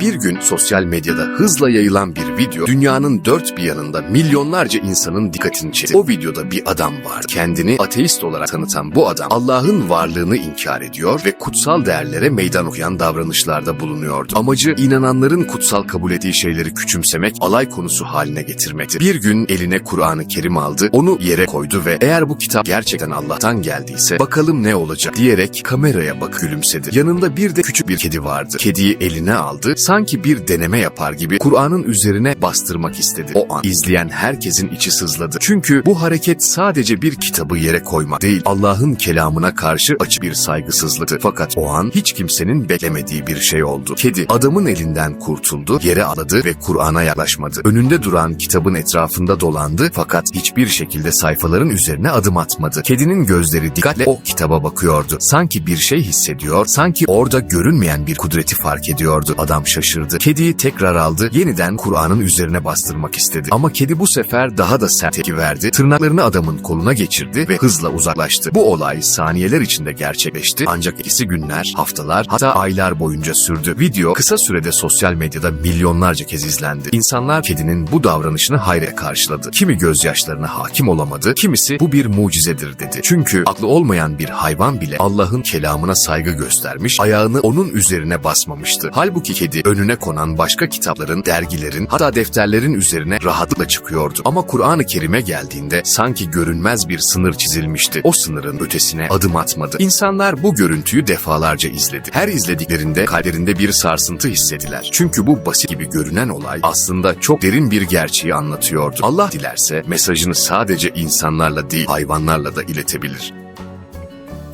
Bir gün sosyal medyada hızla yayılan bir video dünyanın dört bir yanında milyonlarca insanın dikkatini çekti. O videoda bir adam var. Kendini ateist olarak tanıtan bu adam Allah'ın varlığını inkar ediyor ve kutsal değerlere meydan okuyan davranışlarda bulunuyordu. Amacı inananların kutsal kabul ettiği şeyleri küçümsemek, alay konusu haline getirmekti. Bir gün eline Kur'an-ı Kerim aldı, onu yere koydu ve eğer bu kitap gerçekten Allah'tan geldiyse bakalım ne olacak diyerek kameraya bak gülümsedi. Yanında bir de küçük bir kedi vardı. Kediyi eline aldı, sanki bir deneme yapar gibi Kur'an'ın üzerine bastırmak istedi. O an izleyen herkesin içi sızladı. Çünkü bu hareket sadece bir kitabı yere koymak değil, Allah'ın kelamına karşı açık bir saygısızlıktı. Fakat o an hiç kimsenin beklemediği bir şey oldu. Kedi adamın elinden kurtuldu, yere aladı ve Kur'an'a yaklaşmadı. Önünde duran kitabın etrafında dolandı fakat hiçbir şekilde sayfaların üzerine adım atmadı. Kedinin gözleri dikkatle o kitaba bakıyordu. Sanki bir şey hissediyor, sanki orada görünmeyen bir kudreti fark ediyordu. Adam şaşırdı. Kediyi tekrar aldı, yeniden Kur'an'ın üzerine bastırmak istedi. Ama kedi bu sefer daha da sert tepki verdi. Tırnaklarını adamın koluna geçirdi ve hızla uzaklaştı. Bu olay saniyeler içinde gerçekleşti. Ancak etkisi günler, haftalar hatta aylar boyunca sürdü. Video kısa sürede sosyal medyada milyonlarca kez izlendi. İnsanlar kedinin bu davranışını hayre karşıladı. Kimi gözyaşlarına hakim olamadı, kimisi bu bir mucizedir dedi. Çünkü aklı olmayan bir hayvan bile Allah'ın kelamına saygı göstermiş, ayağını onun üzerine basmamıştı. Halbuki kedi önüne konan başka kitapların, dergilerin hatta defterlerin üzerine rahatlıkla çıkıyordu. Ama Kur'an-ı Kerim'e geldiğinde sanki görünmez bir sınır çizilmişti. O sınırın ötesine adım atmadı. İnsanlar bu görüntüyü defalarca izledi. Her izlediklerinde kalplerinde bir sarsıntı hissediler. Çünkü bu basit gibi görünen olay aslında çok derin bir gerçeği anlatıyordu. Allah dilerse mesajını sadece insanlarla değil hayvanlarla da iletebilir.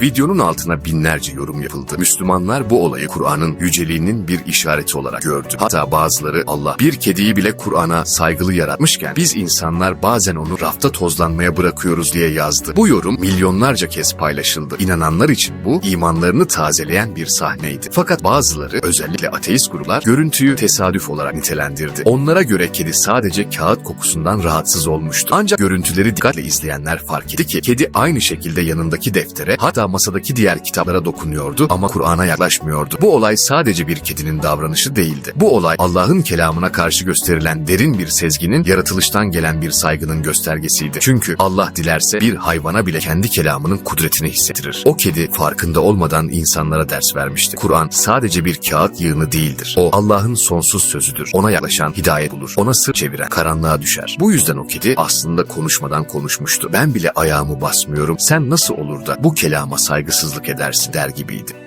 Videonun altına binlerce yorum yapıldı. Müslümanlar bu olayı Kur'an'ın yüceliğinin bir işareti olarak gördü. Hatta bazıları Allah bir kediyi bile Kur'an'a saygılı yaratmışken biz insanlar bazen onu rafta tozlanmaya bırakıyoruz diye yazdı. Bu yorum milyonlarca kez paylaşıldı. İnananlar için bu imanlarını tazeleyen bir sahneydi. Fakat bazıları özellikle ateist gruplar görüntüyü tesadüf olarak nitelendirdi. Onlara göre kedi sadece kağıt kokusundan rahatsız olmuştu. Ancak görüntüleri dikkatle izleyenler fark etti ki kedi aynı şekilde yanındaki deftere hatta masadaki diğer kitaplara dokunuyordu ama Kur'an'a yaklaşmıyordu. Bu olay sadece bir kedinin davranışı değildi. Bu olay Allah'ın kelamına karşı gösterilen derin bir sezginin yaratılıştan gelen bir saygının göstergesiydi. Çünkü Allah dilerse bir hayvana bile kendi kelamının kudretini hissettirir. O kedi farkında olmadan insanlara ders vermişti. Kur'an sadece bir kağıt yığını değildir. O Allah'ın sonsuz sözüdür. Ona yaklaşan hidayet bulur. Ona sırt çeviren karanlığa düşer. Bu yüzden o kedi aslında konuşmadan konuşmuştu. Ben bile ayağımı basmıyorum. Sen nasıl olur da bu kelama saygısızlık edersin der gibiydi.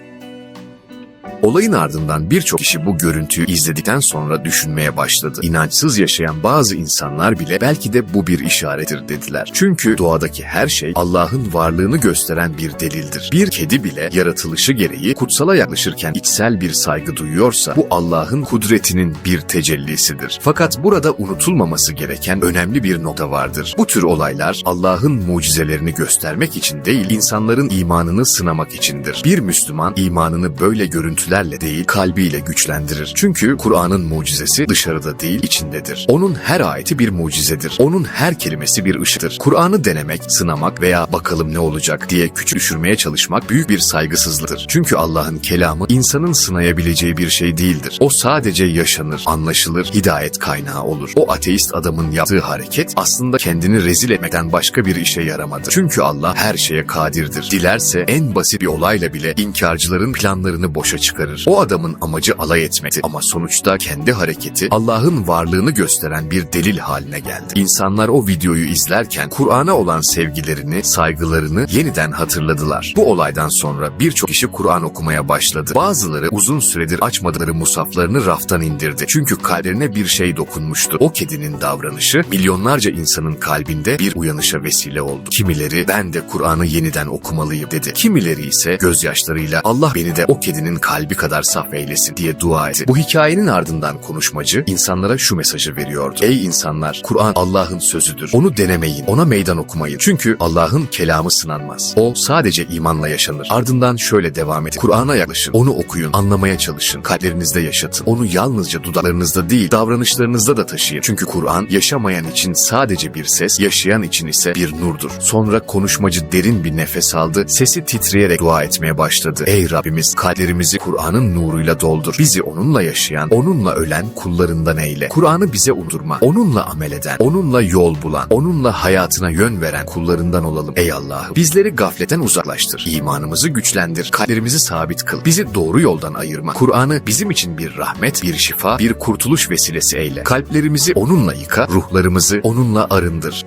Olayın ardından birçok kişi bu görüntüyü izledikten sonra düşünmeye başladı. İnançsız yaşayan bazı insanlar bile belki de bu bir işarettir dediler. Çünkü doğadaki her şey Allah'ın varlığını gösteren bir delildir. Bir kedi bile yaratılışı gereği kutsala yaklaşırken içsel bir saygı duyuyorsa bu Allah'ın kudretinin bir tecellisidir. Fakat burada unutulmaması gereken önemli bir nokta vardır. Bu tür olaylar Allah'ın mucizelerini göstermek için değil, insanların imanını sınamak içindir. Bir Müslüman imanını böyle görüntülerle değil, kalbiyle güçlendirir. Çünkü Kur'an'ın mucizesi dışarıda değil, içindedir. Onun her ayeti bir mucizedir. Onun her kelimesi bir ışıktır. Kur'an'ı denemek, sınamak veya bakalım ne olacak diye küçük düşürmeye çalışmak büyük bir saygısızlıktır. Çünkü Allah'ın kelamı insanın sınayabileceği bir şey değildir. O sadece yaşanır, anlaşılır, hidayet kaynağı olur. O ateist adamın yaptığı hareket aslında kendini rezil etmekten başka bir işe yaramadı. Çünkü Allah her şeye kadirdir. Dilerse en basit bir olayla bile inkarcıların planlarını boşa çıkarır. O adamın amacı alay etmekti ama sonuçta kendi hareketi Allah'ın varlığını gösteren bir delil haline geldi. İnsanlar o videoyu izlerken Kur'an'a olan sevgilerini, saygılarını yeniden hatırladılar. Bu olaydan sonra birçok kişi Kur'an okumaya başladı. Bazıları uzun süredir açmadıkları musaflarını raftan indirdi. Çünkü kalplerine bir şey dokunmuştu. O kedinin davranışı milyonlarca insanın kalbinde bir uyanışa vesile oldu. Kimileri ben de Kur'an'ı yeniden okumalıyım dedi. Kimileri ise gözyaşlarıyla Allah beni de o kedinin kalbi kadar saf eylesin diye dua etti. Bu hikayenin ardından konuşmacı insanlara şu mesajı veriyordu. Ey insanlar Kur'an Allah'ın sözüdür. Onu denemeyin, ona meydan okumayın. Çünkü Allah'ın kelamı sınanmaz. O sadece imanla yaşanır. Ardından şöyle devam edin. Kur'an'a yaklaşın, onu okuyun, anlamaya çalışın, kalplerinizde yaşatın. Onu yalnızca dudaklarınızda değil, davranışlarınızda da taşıyın. Çünkü Kur'an yaşamayan için sadece bir ses, yaşayan için ise bir nurdur. Sonra konuşmacı derin bir nefes aldı, sesi titreyerek dua etmeye başladı. Ey Rabbimiz kalplerimizi Kur'an Kur'an'ın nuruyla doldur. Bizi onunla yaşayan, onunla ölen kullarından eyle. Kur'an'ı bize unutturma. Onunla amel eden, onunla yol bulan, onunla hayatına yön veren kullarından olalım. Ey Allah'ım bizleri gafletten uzaklaştır. İmanımızı güçlendir. Kalplerimizi sabit kıl. Bizi doğru yoldan ayırma. Kur'an'ı bizim için bir rahmet, bir şifa, bir kurtuluş vesilesi eyle. Kalplerimizi onunla yıka, ruhlarımızı onunla arındır.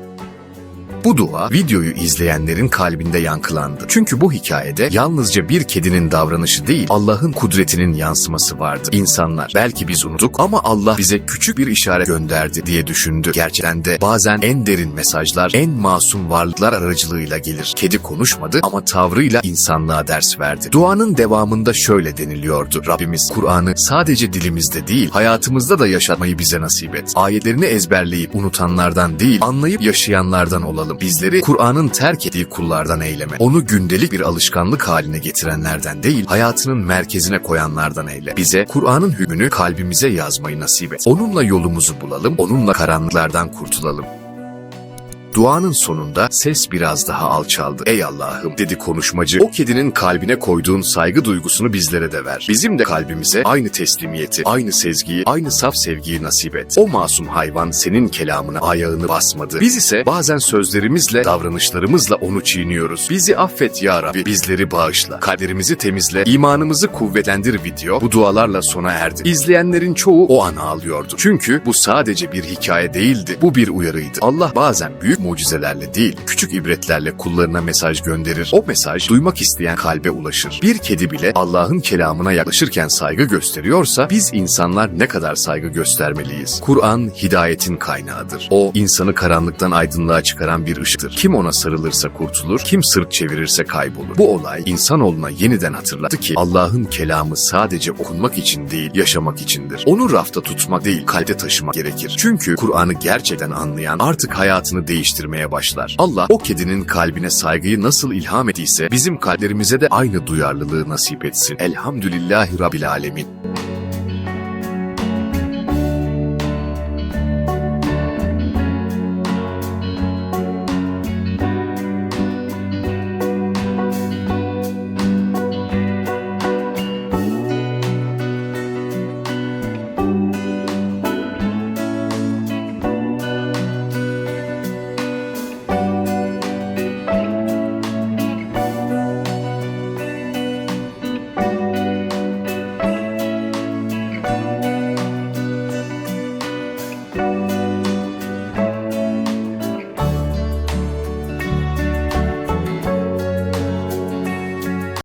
Bu dua videoyu izleyenlerin kalbinde yankılandı. Çünkü bu hikayede yalnızca bir kedinin davranışı değil, Allah'ın kudretinin yansıması vardı. İnsanlar belki biz unuttuk ama Allah bize küçük bir işaret gönderdi diye düşündü. Gerçekten de bazen en derin mesajlar en masum varlıklar aracılığıyla gelir. Kedi konuşmadı ama tavrıyla insanlığa ders verdi. Duanın devamında şöyle deniliyordu. Rabbimiz Kur'an'ı sadece dilimizde değil, hayatımızda da yaşatmayı bize nasip et. Ayetlerini ezberleyip unutanlardan değil, anlayıp yaşayanlardan olalım. Bizleri Kur'an'ın terk ettiği kullardan eyleme. Onu gündelik bir alışkanlık haline getirenlerden değil, hayatının merkezine koyanlardan eyle. Bize Kur'an'ın hükmünü kalbimize yazmayı nasip et. Onunla yolumuzu bulalım, onunla karanlıklardan kurtulalım. Duanın sonunda ses biraz daha alçaldı. Ey Allah'ım dedi konuşmacı. O kedinin kalbine koyduğun saygı duygusunu bizlere de ver. Bizim de kalbimize aynı teslimiyeti, aynı sezgiyi, aynı saf sevgiyi nasip et. O masum hayvan senin kelamına ayağını basmadı. Biz ise bazen sözlerimizle, davranışlarımızla onu çiğniyoruz. Bizi affet ya Rabbi, bizleri bağışla. Kaderimizi temizle, imanımızı kuvvetlendir video bu dualarla sona erdi. İzleyenlerin çoğu o an ağlıyordu. Çünkü bu sadece bir hikaye değildi. Bu bir uyarıydı. Allah bazen büyük mucizelerle değil, küçük ibretlerle kullarına mesaj gönderir. O mesaj duymak isteyen kalbe ulaşır. Bir kedi bile Allah'ın kelamına yaklaşırken saygı gösteriyorsa biz insanlar ne kadar saygı göstermeliyiz? Kur'an hidayetin kaynağıdır. O insanı karanlıktan aydınlığa çıkaran bir ışıktır. Kim ona sarılırsa kurtulur, kim sırt çevirirse kaybolur. Bu olay insanoğluna yeniden hatırlattı ki Allah'ın kelamı sadece okunmak için değil, yaşamak içindir. Onu rafta tutmak değil, kalpte taşımak gerekir. Çünkü Kur'an'ı gerçekten anlayan artık hayatını değiştirmeye başlar. Allah o kedinin kalbine saygıyı nasıl ilham ettiyse bizim kalplerimize de aynı duyarlılığı nasip etsin. Elhamdülillahi Rabbil Alemin.